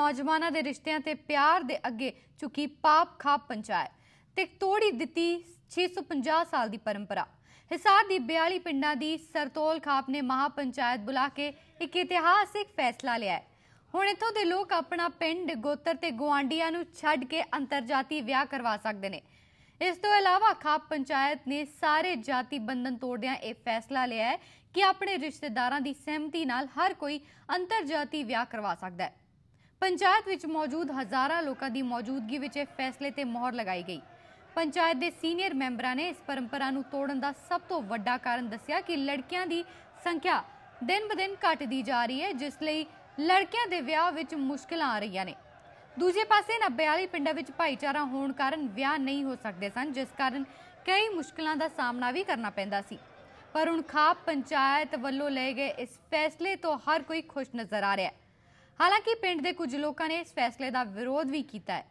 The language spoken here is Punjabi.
ਨੌਜਵਾਨਾਂ ਦੇ ਰਿਸ਼ਤਿਆਂ ਤੇ ਪਿਆਰ ਦੇ ਅੱਗੇ ਚੁੱਕੀ ਪਾਪ ਖਾਪ ਪੰਚਾਇਤ ਤੇ ਤੋੜੀ ਦਿੱਤੀ 650 ਸਾਲ ਦੀ ਪਰੰਪਰਾ। ਹਿਸਾਰ ਦੀ 42 ਪਿੰਡਾਂ ਦੀ ਸਰਤੋਲ ਖਾਪ ਨੇ ਮਹਾ ਪੰਚਾਇਤ ਬੁਲਾ ਕੇ ਇੱਕ ਇਤਿਹਾਸਿਕ ਫੈਸਲਾ ਲਿਆ ਹੈ। ਹੁਣ ਇੱਥੋਂ ਦੇ ਲੋਕ ਆਪਣਾ ਪਿੰਡ, ਗੋਤਰ ਤੇ ਗੁਆਂਢੀਆਂ ਨੂੰ ਛੱਡ ਕੇ ਅੰਤਰਜਾਤੀ ਵਿਆਹ ਕਰਵਾ ਸਕਦੇ ਨੇ। ਇਸ ਤੋਂ ਇਲਾਵਾ ਖਾਪ ਪੰਚਾਇਤ ਨੇ ਸਾਰੇ ਜਾਤੀ ਬੰਧਨ ਤੋੜਦਿਆਂ ਇਹ ਫੈਸਲਾ ਲਿਆ ਹੈ ਕਿ ਆਪਣੇ ਰਿਸ਼ਤੇਦਾਰਾਂ ਦੀ ਸਹਿਮਤੀ ਨਾਲ ਹਰ ਕੋਈ ਅੰਤਰਜਾਤੀ ਵਿਆਹ ਕਰਵਾ ਸਕਦਾ ਹੈ। ਪੰਚਾਇਤ ਵਿੱਚ ਮੌਜੂਦ ਹਜ਼ਾਰਾਂ ਲੋਕਾਂ ਦੀ ਮੌਜੂਦਗੀ ਵਿੱਚ ਇਹ ਫੈਸਲੇ ਤੇ ਮੋਹਰ ਲਗਾਈ ਗਈ। ਪੰਚਾਇਤ ਦੇ ਸੀਨੀਅਰ ਮੈਂਬਰਾਂ ਨੇ ਇਸ ਪਰੰਪਰਾ ਨੂੰ ਤੋੜਨ ਦਾ ਸਭ ਤੋਂ ਵੱਡਾ ਕਾਰਨ ਦੱਸਿਆ ਕਿ ਲੜਕੀਆਂ ਦੀ ਸੰਖਿਆ ਦਿਨ-ਬਦਿਨ ਘਟਦੀ ਜਾ ਰਹੀ ਹੈ, ਜਿਸ ਲਈ ਲੜਕਿਆਂ ਦੇ ਵਿਆਹ ਵਿੱਚ ਮੁਸ਼ਕਲਾਂ ਆ ਰਹੀਆਂ ਨੇ। ਦੂਜੇ ਪਾਸੇ ਨਾ 42 ਪਿੰਡਾਂ ਵਿੱਚ ਭਾਈਚਾਰਾ ਹੋਣ ਕਾਰਨ ਵਿਆਹ ਨਹੀਂ ਹੋ ਸਕਦੇ ਸਨ, ਜਿਸ ਕਾਰਨ ਕਈ ਮੁਸ਼ਕਲਾਂ ਦਾ ਸਾਹਮਣਾ ਵੀ ਕਰਨਾ ਪੈਂਦਾ ਸੀ। ਪਰ ਹੁਣ ਖਾਪ ਪੰਚਾਇਤ ਵੱਲੋਂ ਲਏ ਗਏ ਇਸ ਫੈਸਲੇ ਤੋਂ ਹਰ ਕੋਈ ਖੁਸ਼ ਨਜ਼ਰ ਆ ਰਿਹਾ ਹੈ। ਹਾਲਾਂਕਿ ਪਿੰਡ ਦੇ ਕੁਝ ਲੋਕਾਂ ਨੇ ਇਸ ਫੈਸਲੇ ਦਾ ਵਿਰੋਧ ਵੀ ਕੀਤਾ ਹੈ।